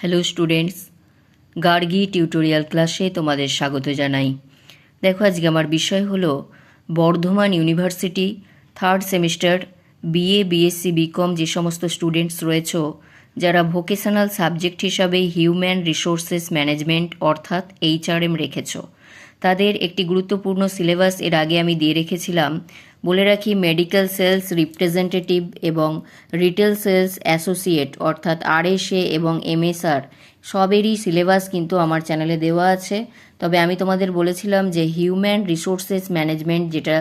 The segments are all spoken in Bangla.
হ্যালো স্টুডেন্টস গার্গি টিউটোরিয়াল ক্লাসে তোমাদের স্বাগত জানাই। দেখো, আজকে আমার বিষয় হলো Bardhaman university third semester BA BSc BCom যে সমস্ত স্টুডেন্টস রয়েছ, যারা ভোকেশনাল সাবজেক্ট হিসাবে হিউম্যান রিসোর্সেস ম্যানেজমেন্ট অর্থাৎ এইচআরএম রেখেছ। তাদের একটি গুরুত্বপূর্ণ সিলেবাস এর আগে আমি দিয়ে রেখেছিলাম। বলে রাখি মেডিকেল সেলস রিপ্রেজেন্টেটিভ এবং রিটেল সেলস অ্যাসোসিয়েট অর্থাৎ আরএসএ এবং এমএসআর সবেরই সিলেবাস কিন্তু আমার চ্যানেলে দেওয়া আছে। তবে আমি তোমাদের বলেছিলাম যে হিউম্যান রিসোর্সেস ম্যানেজমেন্ট যেটা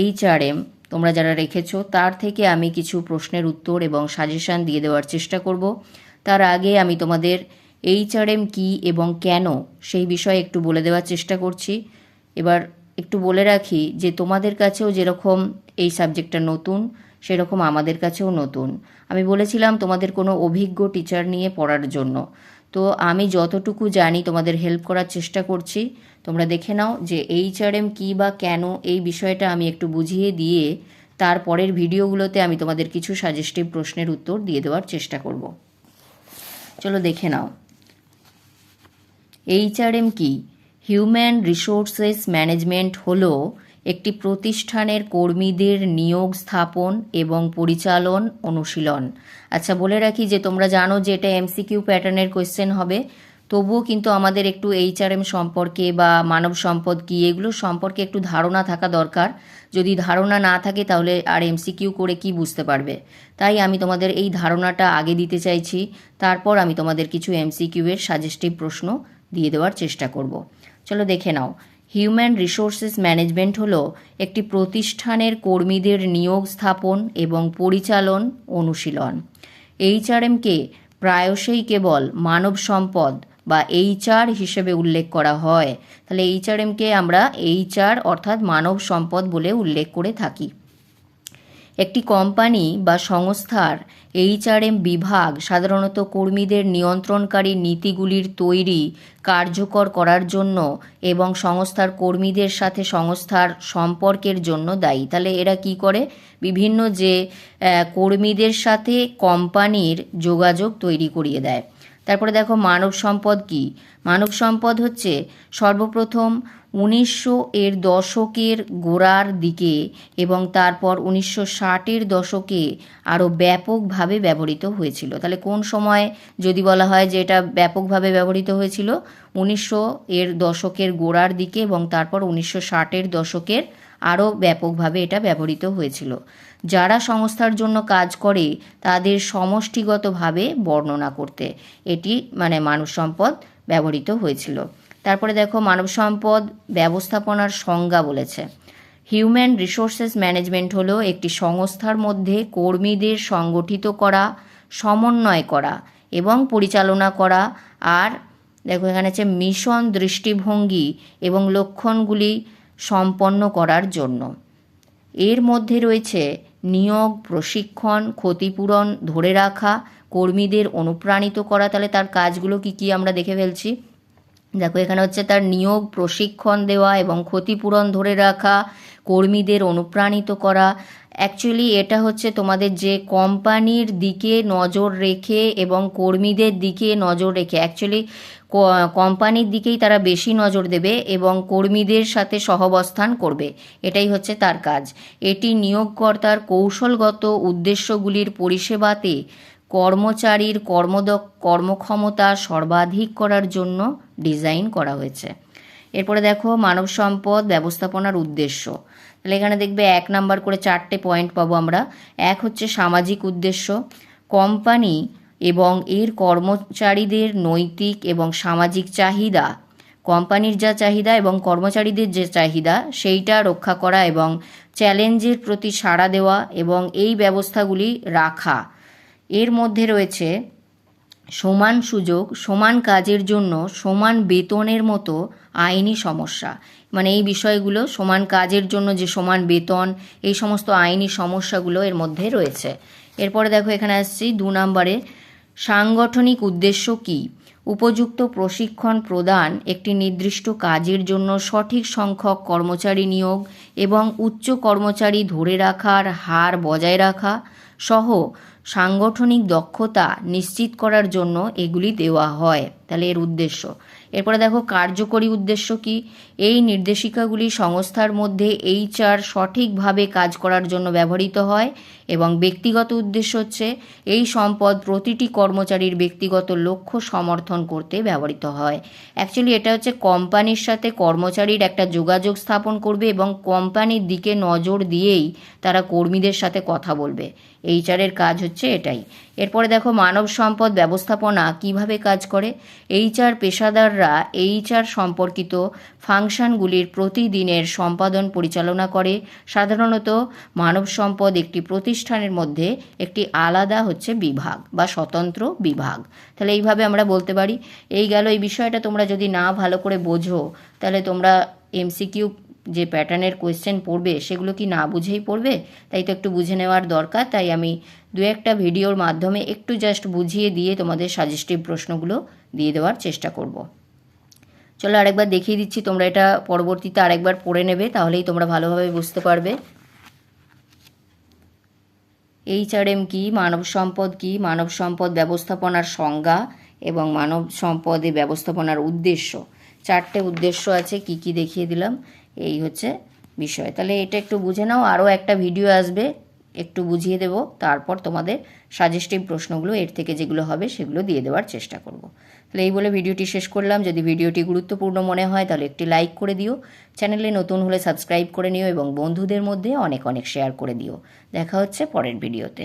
এইচআরএম তোমরা যারা রেখেছো, তার থেকে আমি কিছু প্রশ্নের উত্তর এবং সাজেশান দিয়ে দেওয়ার চেষ্টা করব। তার আগে আমি তোমাদের এইচআরএম কী এবং কেন, সেই বিষয়ে একটু বলে দেওয়ার চেষ্টা করছি। এবার একটু বলে রাখি যে তোমাদের কাছেও যেরকম এই সাবজেক্টটা নতুন, সেরকম আমাদের কাছেও নতুন। আমি বলেছিলাম তোমাদের কোনো অভিজ্ঞ টিচার নিয়ে পড়ার জন্য। তো আমি যতটুকু জানি তোমাদের হেল্প করার চেষ্টা করছি। তোমরা দেখে নাও যে এইচআরএম কী বা কেন এই বিষয়টা আমি একটু বুঝিয়ে দিয়ে তারপরের ভিডিওগুলোতে আমি তোমাদের কিছু সাজেস্টিভ প্রশ্নের উত্তর দিয়ে দেওয়ার চেষ্টা করব। চলো দেখে নাও। এইচআরএম কি? হিউম্যান রিসোর্সেস ম্যানেজমেন্ট হল একটি প্রতিষ্ঠানের কর্মীদের নিয়োগ, স্থাপন এবং পরিচালন, অনুশীলন। আচ্ছা বলে রাখি যে তোমরা জানো যে এটা এমসিকিউ প্যাটার্নের কোয়েশ্চেন হবে। তবুও কিন্তু আমাদের একটু এইচআরএম সম্পর্কে বা মানব সম্পদ কী, এগুলো সম্পর্কে একটু ধারণা থাকা দরকার। যদি ধারণা না থাকে তাহলে আর এমসিকিউ করে কি বুঝতে পারবে? তাই আমি তোমাদের এই ধারণাটা আগে দিতে চাইছি। তারপর আমি তোমাদের কিছু এমসিকিউ এর সাজেস্টিভ প্রশ্ন দিয়ে দেওয়ার চেষ্টা করব। চলো দেখে নাও। হিউম্যান রিসোর্সেস ম্যানেজমেন্ট হলো একটি প্রতিষ্ঠানের কর্মীদের নিয়োগ স্থাপন এবং পরিচালন অনুশীলন। এইচআরএমকে প্রায়শই কেবল মানব সম্পদ বা এইচআর হিসেবে উল্লেখ করা হয়। তাহলে এইচআরএমকে আমরা এইচআর অর্থাৎ মানব সম্পদ বলে উল্লেখ করে থাকি। একটি কোম্পানি বা সংস্থার এইচআরএম বিভাগ সাধারণত কর্মীদের নিয়ন্ত্রণকারী নীতিগুলির তৈরি কার্যকর করার জন্য এবং সংস্থার কর্মীদের সাথে সংস্থার সম্পর্কের জন্য দায়ী। তাহলে এরা কি করে? বিভিন্ন যে কর্মীদের সাথে কোম্পানির যোগাযোগ তৈরি করিয়ে দেয়। তারপরে দেখো মানব সম্পদ কি? মানব সম্পদ হচ্ছে সর্বপ্রথম উনিশশো এর দশকের গোড়ার দিকে এবং তারপর উনিশশো ষাটের দশকে আরও ব্যাপকভাবে ব্যবহৃত হয়েছিল। তাহলে কোন সময় যদি বলা হয় যে এটা ব্যাপকভাবে ব্যবহৃত হয়েছিল? উনিশশো এর দশকের গোড়ার দিকে এবং তারপর উনিশশো ষাটের দশকের আরও ব্যাপকভাবে এটা ব্যবহৃত হয়েছিল। যারা সংস্থার জন্য কাজ করে, তাদের সমষ্টিগতভাবে বর্ণনা করতে এটি মানে মানব সম্পদ ব্যবহৃত হয়েছিল। তারপরে দেখো, মানব সম্পদ ব্যবস্থাপনার সংজ্ঞা বলেছে। হিউম্যান রিসোর্সেস ম্যানেজমেন্ট হলো একটি সংস্থার মধ্যে কর্মীদের সংগঠিত করা, সমন্বয় করা এবং পরিচালনা করা আর দেখো এখানে হচ্ছে মিশন দৃষ্টিভঙ্গি এবং লক্ষণগুলি সম্পন্ন করার জন্য। এর মধ্যে রয়েছে নিয়োগ, প্রশিক্ষণ, ক্ষতিপূরণ ধরে রাখা, কর্মীদের অনুপ্রাণিত করা। তাহলে তার কাজগুলো কি কি আমরা দেখে ফেলছি? দেখো, এখানে হচ্ছে তার নিয়োগ, প্রশিক্ষণ দেওয়া এবং ক্ষতিপূরণ ধরে রাখা কর্মীদের অনুপ্রাণিত করা। অ্যাকচুয়ালি এটা হচ্ছে তোমাদের যে কোম্পানির দিকে নজর রেখে এবং কর্মীদের দিকে নজর রেখে। অ্যাকচুয়ালি কোম্পানির দিকেই তারা বেশি নজর দেবে এবং কর্মীদের সাথে সহবস্থান করবে। এটাই হচ্ছে তার কাজ। এটি নিয়োগকর্তার কৌশলগত উদ্দেশ্যগুলির পরিষেবাতে কর্মচারীর কর্মদ কর্মক্ষমতা সর্বাধিক করার জন্য ডিজাইন করা হয়েছে। এরপরে দেখো মানব সম্পদ ব্যবস্থাপনার উদ্দেশ্য। তাহলে এখানে দেখবে এক নাম্বার করে চারটে পয়েন্ট পাবো আমরা। এক হচ্ছে সামাজিক উদ্দেশ্য কোম্পানি এবং এর কর্মচারীদের নৈতিক এবং সামাজিক চাহিদা। কোম্পানির যা চাহিদা এবং কর্মচারীদের যে চাহিদা, সেইটা রক্ষা করা এবং চ্যালেঞ্জের প্রতি সাড়া দেওয়া এবং এই ব্যবস্থাগুলি রাখা। এর মধ্যে রয়েছে সমান সুযোগ, সমান কাজের জন্য সমান বেতনের মতো আইনি সমস্যা। মানে এই বিষয়গুলো সমান কাজের জন্য যে সমান বেতন, এই সমস্ত আইনি সমস্যাগুলো এর মধ্যে রয়েছে। এরপরে দেখো এখানে আসছি দু নম্বরে, সাংগঠনিক উদ্দেশ্য কী? উপযুক্ত প্রশিক্ষণ প্রদান, একটি নির্দিষ্ট কাজের জন্য সঠিক সংখ্যক কর্মচারী নিয়োগ এবং উচ্চ কর্মচারী ধরে রাখার হার বজায় রাখা সহ সাংগঠনিক দক্ষতা নিশ্চিত করার জন্য এগুলি দেওয়া হয়। তাহলে এর উদ্দেশ্য। এরপরে দেখো, কার্যকরী উদ্দেশ্য কি? এই নির্দেশিকাগুলি সংস্থার মধ্যে এইচআর সঠিকভাবে কাজ করার জন্য ব্যবহৃত হয় এবং ব্যক্তিগত উদ্দেশ্য হচ্ছে এই সম্পদ প্রতিটি কর্মচারীর ব্যক্তিগত লক্ষ্য সমর্থন করতে ব্যবহৃত হয়। অ্যাকচুয়ালি এটা হচ্ছে কোম্পানির সাথে কর্মচারীর একটা যোগাযোগ স্থাপন করবে এবং কোম্পানির দিকে নজর দিয়েই তারা কর্মীদের সাথে কথা বলবে। এইচআরের কাজ হচ্ছে এটাই। এরপরে দেখো, মানব সম্পদ ব্যবস্থাপনা কীভাবে কাজ করে? এইচআর পেশাদাররা এইচআর সম্পর্কিত ফাংশনগুলির প্রতিদিনের সম্পাদন পরিচালনা করে। সাধারণত মানব সম্পদ একটি প্রতিষ্ঠানের মধ্যে একটি আলাদা হচ্ছে বিভাগ বা স্বতন্ত্র বিভাগ। তাহলে এইভাবে আমরা বলতে পারি। এই গেল, এই বিষয়টা তোমরা যদি না ভালো করে বোঝো, তাহলে তোমরা এমসিকিউ যে প্যাটার্নের কোয়েশ্চেন পড়বে সেগুলো কি না বুঝেই পড়বে? তাই তো একটু বুঝে নেওয়ার দরকার। তাই আমি দু একটা ভিডিওর মাধ্যমে একটু জাস্ট বুঝিয়ে দিয়ে তোমাদের সাজেস্টিভ প্রশ্নগুলো দিয়ে দেওয়ার চেষ্টা করব। চলো আরেকবার দেখিয়ে দিচ্ছি, তোমরা এটা পরবর্তীতে আরেকবার পড়ে নেবে, তাহলেই তোমরা ভালোভাবে বুঝতে পারবে। এইচআরএম কি, মানব সম্পদ কি? মানব সম্পদ ব্যবস্থাপনার সংজ্ঞা এবং মানব সম্পদে ব্যবস্থাপনার উদ্দেশ্য। চারটে উদ্দেশ্য আছে, কি কি দেখিয়ে দিলাম। এই হচ্ছে বিষয়। তাহলে এটা একটু বুঝে নাও, আরও একটা ভিডিও আসবে, একটু বুঝিয়ে দেব, তারপর তোমাদের সাজেস্টিভ প্রশ্নগুলো, এর থেকে যেগুলো হবে সেগুলো দিয়ে দেওয়ার চেষ্টা করব। তাহলে এই বলে ভিডিওটি শেষ করলাম। যদি ভিডিওটি গুরুত্বপূর্ণ মনে হয়, তাহলে একটি লাইক করে দিও। চ্যানেলে নতুন হলে সাবস্ক্রাইব করে নিও এবং বন্ধুদের মধ্যে অনেক অনেক শেয়ার করে দিও। দেখা হচ্ছে পরের ভিডিওতে